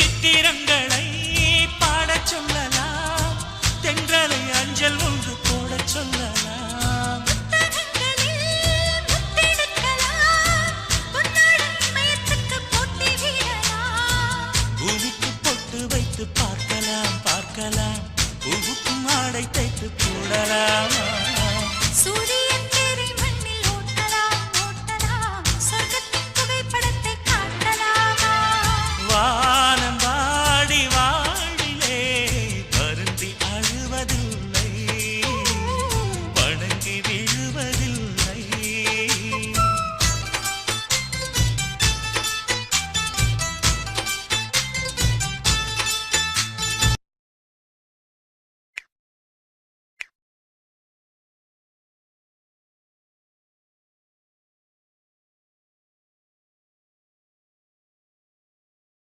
சித்திரங்களை பாடச் சொல்லலாம். தென்றலை அஞ்சல் ஒன்று போடச் சொல்லலாம். புத்தகங்களில் பொட்டு வைத்து பார்க்கலாம் பார்க்கலாம். உவுக்கும் ஆடை தைத்து போடலாம். மனதில்